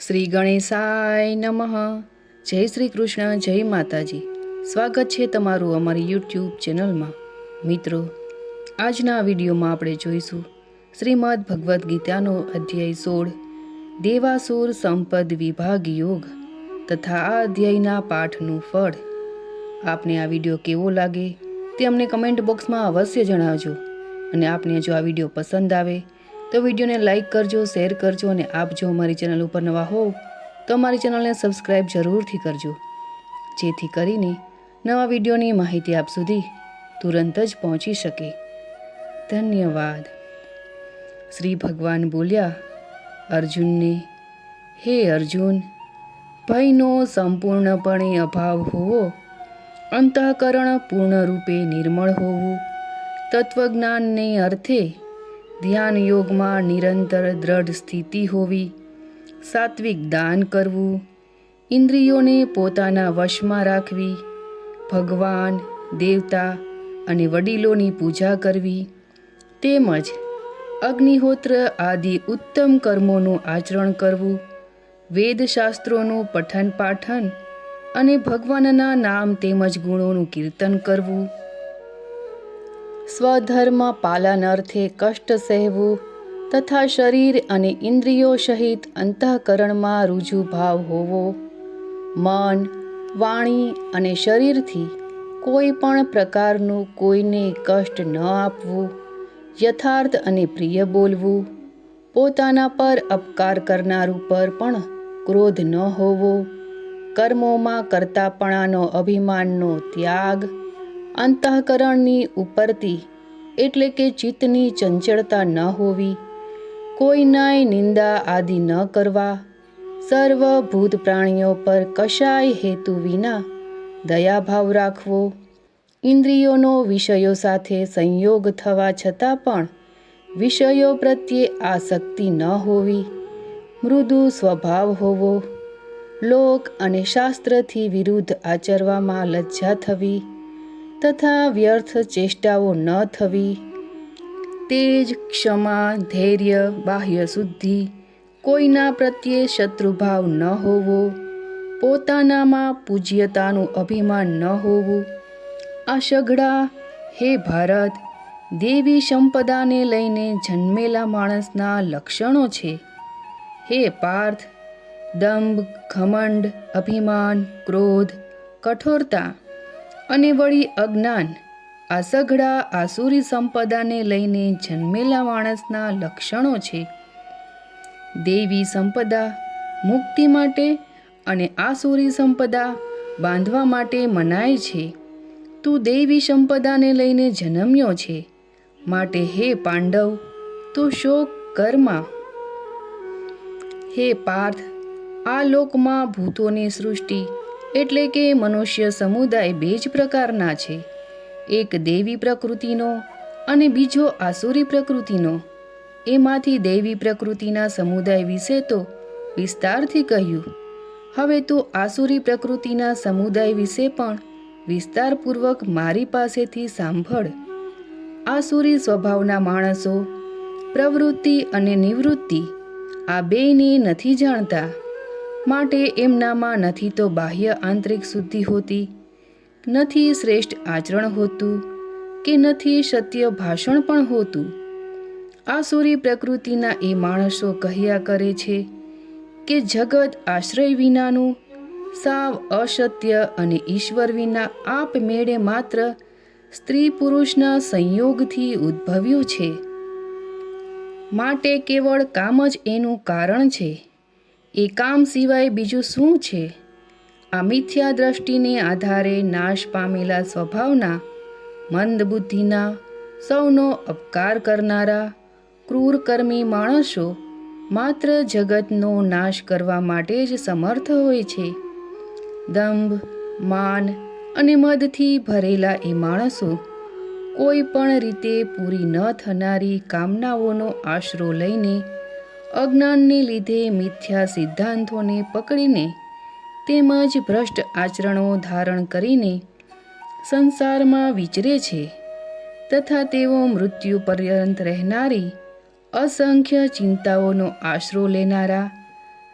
શ્રી ગણેશાય નમઃ. જય શ્રી કૃષ્ણ, જય માતાજી. સ્વાગત છે તમારું અમારી યુટ્યુબ ચેનલમાં. મિત્રો, આજના વિડીયોમાં આપણે જોઈશું શ્રીમદ ભગવદ્ ગીતાનો અધ્યાય સોળ, દેવાસુર સંપદ વિભાગ યોગ તથા આ અધ્યાયના પાઠનું ફળ. આપને આ વીડિયો કેવો લાગે તે અમને કમેન્ટ બોક્સમાં અવશ્ય જણાવજો અને આપને જો આ વીડિયો પસંદ આવે તો વિડીયોને લાઇક કરજો, શેર કરજો અને આપ જો અમારી ચેનલ ઉપર નવા હોવ તો અમારી ચેનલને સબસ્ક્રાઈબ જરૂરથી કરજો. જેથી કરીને નવા વિડીયોની માહિતી આપ સુધી તુરંત જ પહોંચી શકે. ધન્યવાદ. શ્રી ભગવાન બોલ્યા, અર્જુનને, હે અર્જુન, ભયનો સંપૂર્ણપણે અભાવ હોવો, અંતઃકરણ પૂર્ણરૂપે નિર્મળ હોવું, તત્વજ્ઞાનને અર્થે ધ્યાન યોગમાં નિરંતર દ્રઢ સ્થિતિ હોવી, સાત્વિક દાન કરવું, ઇન્દ્રિયોને પોતાના વશમાં રાખવી, ભગવાન, દેવતા અને વડીલોની પૂજા કરવી, તેમજ અગ્નિહોત્ર આદિ ઉત્તમ કર્મોનું આચરણ કરવું, વેદશાસ્ત્રોનું પઠન પાઠન અને ભગવાનના નામ તેમજ ગુણોનું કીર્તન કરવું સ્વધર્મ પાલન અર્થે કષ્ટ સહેવું તથા શરીર અને ઇન્દ્રિયો સહિત અંતઃકરણમાં રૂજુ ભાવ હોવો. મન, વાણી અને શરીરથી કોઈ પણ પ્રકારનું કોઈને કષ્ટ ન આપવું, યથાર્થ અને પ્રિય બોલવું, પોતાના પર અપકાર કરનાર ઉપર પણ ક્રોધ ન હોવો, કર્મોમાં કરતાપણાનો અભિમાનનો ત્યાગ અંતઃકરણની ઉપરથી, એટલે કે ચિત્તની ચંચળતા ન હોવી, કોઈનાય નિંદા આદિ ન કરવા સર્વ ભૂત પ્રાણીઓ પર કશાય હેતુ વિના દયાભાવ રાખવો, ઇન્દ્રિયોનો વિષયો સાથે સંયોગ થવા છતાં પણ વિષયો પ્રત્યે આસક્તિ ન હોવી, મૃદુ સ્વભાવ હોવો, લોક અને શાસ્ત્રથી વિરુદ્ધ આચરવામાં લજ્જા થવી. તથા વ્યર્થ ચેષ્ટાઓ ન થવી. તેજ, ક્ષમા, ધૈર્ય, બાહ્ય શુદ્ધિ કોઈના પ્રત્યે શત્રુભાવ ન હોવો. પોતાનામાં પૂજ્યતાનું અભિમાન ન હોવું. આ સઘળા, હે ભારત, દેવી સંપદાને લઈને જન્મેલા માણસના લક્ષણો છે. હે પાર્થ, દંભ, ઘમંડ, અભિમાન, ક્રોધ, કઠોરતા અને વળી અજ્ઞાન. આ સઘળા આસુરી સંપદાને લઈને જન્મેલા માણસના લક્ષણો છે. દેવી સંપદા, મુક્તિ માટે અને આસુરી સંપદા બાંધવા માટે મનાય છે. તું દેવી સંપદાને લઈને જન્મ્યો છે. માટે હે પાંડવ, તું શોક કરમાં. હે પાર્થ, આ લોકમાં ભૂતોની સૃષ્ટિ એટલે કે મનુષ્ય સમુદાય બે જ પ્રકારના છે. એક દેવી પ્રકૃતિનો અને બીજો આસુરી પ્રકૃતિનો. એમાંથી દેવી પ્રકૃતિના સમુદાય વિશે તો વિસ્તારથી કહ્યું. હવે તો આસુરી પ્રકૃતિના સમુદાય વિશે પણ વિસ્તારપૂર્વક મારી પાસેથી સાંભળ. આસુરી સ્વભાવના માણસો, પ્રવૃત્તિ અને નિવૃત્તિ આ બેયને નથી જાણતા. માટે એમનામાં નથી તો બાહ્ય આંતરિક શુદ્ધિ હોતી, નથી શ્રેષ્ઠ આચરણ હોતું કે નથી સત્ય ભાષણ પણ હોતું. આસુરી પ્રકૃતિના એ માણસો કહ્યા કરે છે કે જગત આશ્રય વિનાનું, સાવ અસત્ય અને ઈશ્વર વિના આપમેળે માત્ર સ્ત્રી પુરુષના સંયોગથી ઉદ્ભવ્યું છે. માટે કેવળ કામ જ એનું કારણ છે. એ કામ સિવાય બીજું શું છે? આ મિથ્યા દ્રષ્ટિને આધારે નાશ પામેલા સ્વભાવના, મંદ બુદ્ધિના, સૌનો અપકાર કરનારા ક્રૂરકર્મી માણસો માત્ર જગતનો નાશ કરવા માટે જ સમર્થ હોય છે. દંભ, માન અને મદથી ભરેલા એ માણસો કોઈ પણ રીતે પૂરી ન થનારી કામનાઓનો આશરો લઈને અજ્ઞાનને લીધે મિથ્યા સિદ્ધાંતોને પકડીને તેમજ ભ્રષ્ટ આચરણો ધારણ કરીને સંસારમાં વિચરે છે તથા તેઓ મૃત્યુ પર્યંત રહેનારી અસંખ્ય ચિંતાઓનો આશરો લેનારા,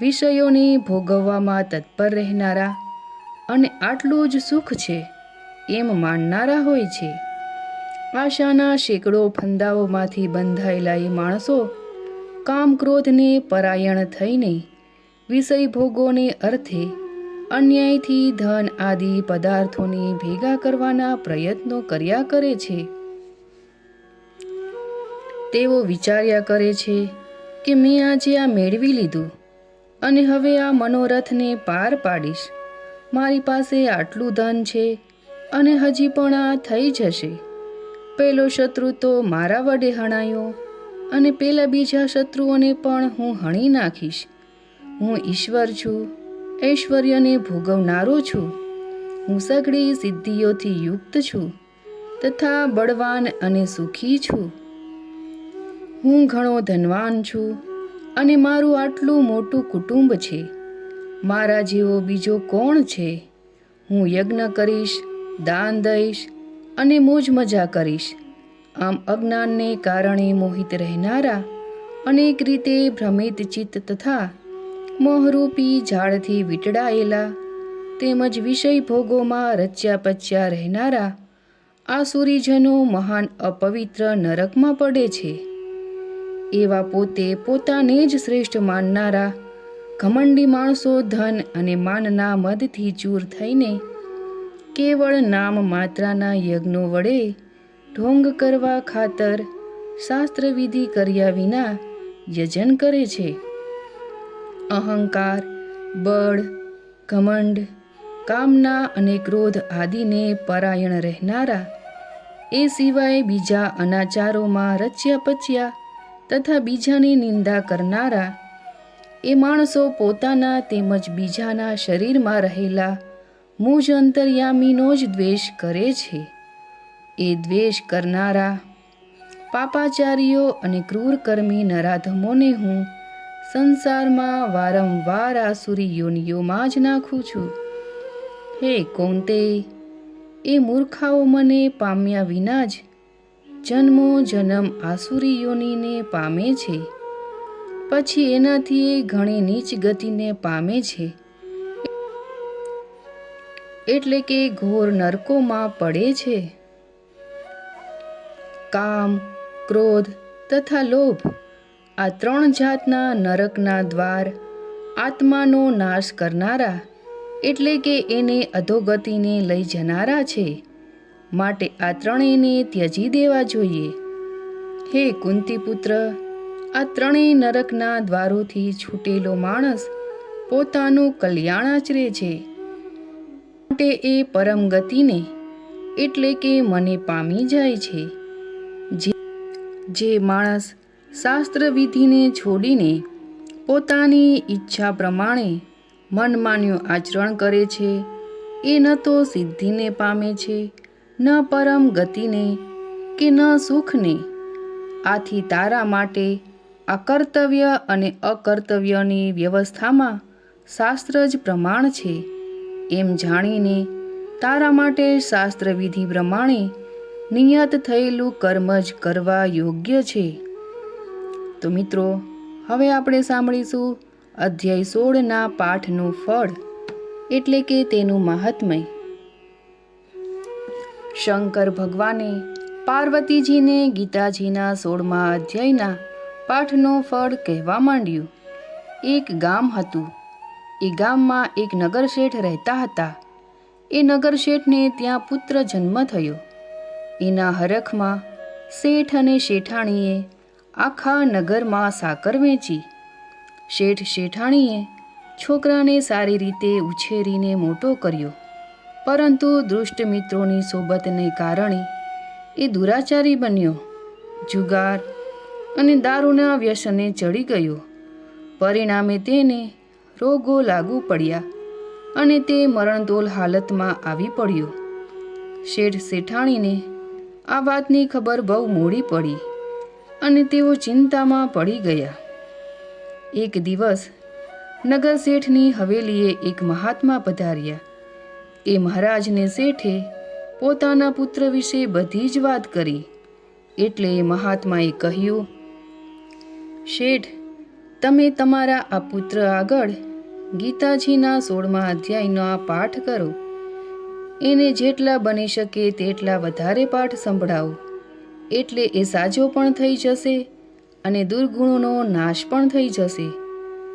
વિષયોને ભોગવવામાં તત્પર રહેનારા અને આટલું જ સુખ છે એમ માનનારા હોય છે. આશાના શેકડો ફંદાઓમાંથી બંધાયેલા એ માણસો કામ ક્રોધને પરાયણ થઈને વિષય ભોગોને અર્થે અન્યાયથી ધન આદિ પદાર્થોને ભેગા કરવાના પ્રયત્નો કર્યા કરે છે. તેઓ વિચાર્યા કરે છે કે મેં આજે આ મેળવી લીધું અને હવે આ મનોરથને પાર પાડીશ. મારી પાસે આટલું ધન છે અને હજી પણ આ થઈ જશે. પેલો શત્રુ તો મારા વડે હણાયો અને પેલા બીજા શત્રુઓને પણ હું હણી નાખીશ. હું ઈશ્વર છું, ઐશ્વર્યને ભોગવનારો છું. હું સઘળી સિદ્ધિઓથી યુક્ત છું, તથા બળવાન અને સુખી છું. હું ઘણો ધનવાન છું અને મારું આટલું મોટું કુટુંબ છે. મારા જેવો બીજો કોણ છે? હું યજ્ઞ કરીશ, દાન દઈશ અને મોજ મજા કરીશ. આમ અજ્ઞાનને કારણે મોહિત રહેનારા અનેક રીતે ભ્રમિત ચિત્ત તથા મોહરૂપી ઝાડથી વીંટળાયેલા તેમજ વિષય ભોગોમાં રચ્યા પચ્યા રહેનારા આસુરીજનો મહાન અપવિત્ર નરકમાં પડે છે. એવા પોતે પોતાને જ શ્રેષ્ઠ માનનારા, ઘમંડી માણસો ધન અને માનના મદથી ચૂર થઈને કેવળ નામ માત્રાના યજ્ઞો વડે ઢોંગ કરવા ખાતર શાસ્ત્રવિધિ કર્યા વિના યજન કરે છે. અહંકાર, બળ, ઘમંડ, કામના અને ક્રોધ આદિને પરાયણ રહેનારા, એ સિવાય બીજા અનાચારોમાં રચ્યા પચ્યા તથા બીજાની નિંદા કરનારા, એ માણસો પોતાના તેમજ બીજાના શરીરમાં રહેલા મૂજ અંતર્યામીનો જ દ્વેષ કરે છે. એ દ્વેષ કરનારા, પાપાચારીઓ અને ક્રૂરકર્મી નરાધમોને હું સંસારમાં વારંવાર આસુરી યોનિયોમાં જ નાખું છું. હે કોંતે, એ મૂર્ખાઓ મને પામ્યા વિના જ જન્મો જન્મ આસુરી યોનિને પામે છે. પછી એનાથી એ ઘણી નીચ ગતિને પામે છે. એટલે કે ઘોર નરકોમાં પડે છે. કામ, ક્રોધ તથા લોભ આ ત્રણ જાતના નરકના દ્વાર આત્માનો નાશ કરનારા એટલે કે એને અધોગતિને લઈ જનારા છે. માટે આ ત્રણેયને ત્યજી દેવા જોઈએ. હે કુંતીપુત્ર, આ ત્રણેય નરકના દ્વારોથી છૂટેલો માણસ પોતાનું કલ્યાણ આચરે છે. માટે એ પરમ ગતિને એટલે કે મને પામી જાય છે. જે માણસ શાસ્ત્ર વિધિને છોડીને પોતાની ઈચ્છા પ્રમાણે મનમાન્યું આચરણ કરે છે, એ ન તો સિદ્ધિને પામે છે, ન પરમ ગતિને કે ન સુખને. આથી તારા માટે અકર્તવ્ય અને અકર્તવ્યની વ્યવસ્થામાં શાસ્ત્ર જ પ્રમાણ છે. એમ જાણીને તારા માટે શાસ્ત્ર વિધિ પ્રમાણે નિયત થયેલું કર્મ જ કરવા યોગ્ય છે. તો મિત્રો, હવે આપણે સાંભળીશું અધ્યાય સોળના પાઠનું ફળ, એટલે કે તેનું મહાત્મય. શંકર ભગવાને પાર્વતીજીને ગીતાજીના સોળમા અધ્યાયના પાઠનું ફળ કહેવા માંડ્યું. એક ગામ હતું. એ ગામમાં એક નગરશેઠ રહેતા હતા. એ નગરશેઠને ત્યાં પુત્ર જન્મ થયો. એના હરખમાં શેઠ અને શેઠાણીએ આખા નગરમાં સાકર વેચી. શેઠ શેઠાણીએ છોકરાને સારી રીતે ઉછેરીને મોટો કર્યો. પરંતુ દુષ્ટ મિત્રોની સોબતને કારણે એ દુરાચારી બન્યો. જુગાર અને દારૂના વ્યસને ચડી ગયો. પરિણામે તેને રોગો લાગુ પડ્યા અને તે મરણતોલ હાલતમાં આવી પડ્યો. શેઠ શેઠાણીને આ વાતની ખબર બહુ મોડી પડી અને તેઓ ચિંતામાં પડી ગયા. એક દિવસ નગર શેઠની હવેલીએ એક મહાત્મા પધાર્યા. એ મહારાજને શેઠે પોતાના પુત્ર વિશે બધી જ વાત કરી. એટલે એ મહાત્માએ કહ્યું, શેઠ, તમે તમારા આ પુત્ર આગળ ગીતાજીના સોળમા અધ્યાયનો આ પાઠ કરો. એને જેટલા બની શકે તેટલા વધારે પાઠ સંભળાવો. એટલે એ સાજો પણ થઈ જશે અને દુર્ગુણોનો નાશ પણ થઈ જશે.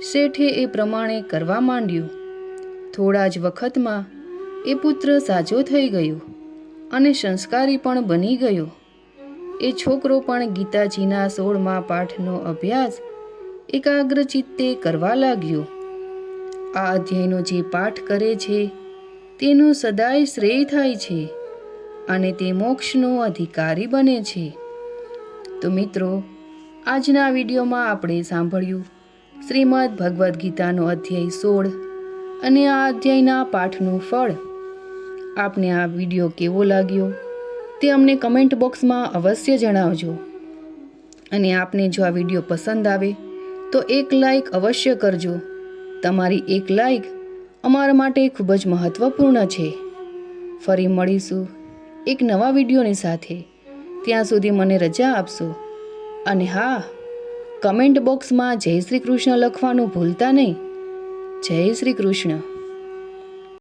શેઠે એ પ્રમાણે કરવા માંડ્યું. થોડા જ વખતમાં એ પુત્ર સાજો થઈ ગયો અને સંસ્કારી પણ બની ગયો. એ છોકરો પણ ગીતાજીના સોળમા પાઠનો અભ્યાસ એકાગ્ર ચિત્તે કરવા લાગ્યો. આ અધ્યાયનો જે પાઠ કરે છે તેનું સદાય શ્રેય થાય છે અને તે મોક્ષનો અધિકારી બને છે. તો મિત્રો, આજના વિડીયોમાં આપણે સાંભળ્યું શ્રીમદ ભગવદ્ ગીતાનો અધ્યાય સોળ અને આ અધ્યાયના પાઠનું ફળ. આપને આ વીડિયો કેવો લાગ્યો તે અમને કમેન્ટ બોક્સમાં અવશ્ય જણાવજો. અને આપને જો આ વીડિયો પસંદ આવે તો એક લાઈક અવશ્ય કરજો. તમારી એક લાઈક અમારા માટે ખૂબ જ મહત્વપૂર્ણ છે. ફરી મળીશું એક નવા વિડીયોની સાથે. ત્યાં સુધી મને રજા આપશો. અને હા, કમેન્ટ બોક્સમાં જય શ્રી કૃષ્ણ લખવાનું ભૂલતા નહીં. જય શ્રી કૃષ્ણ.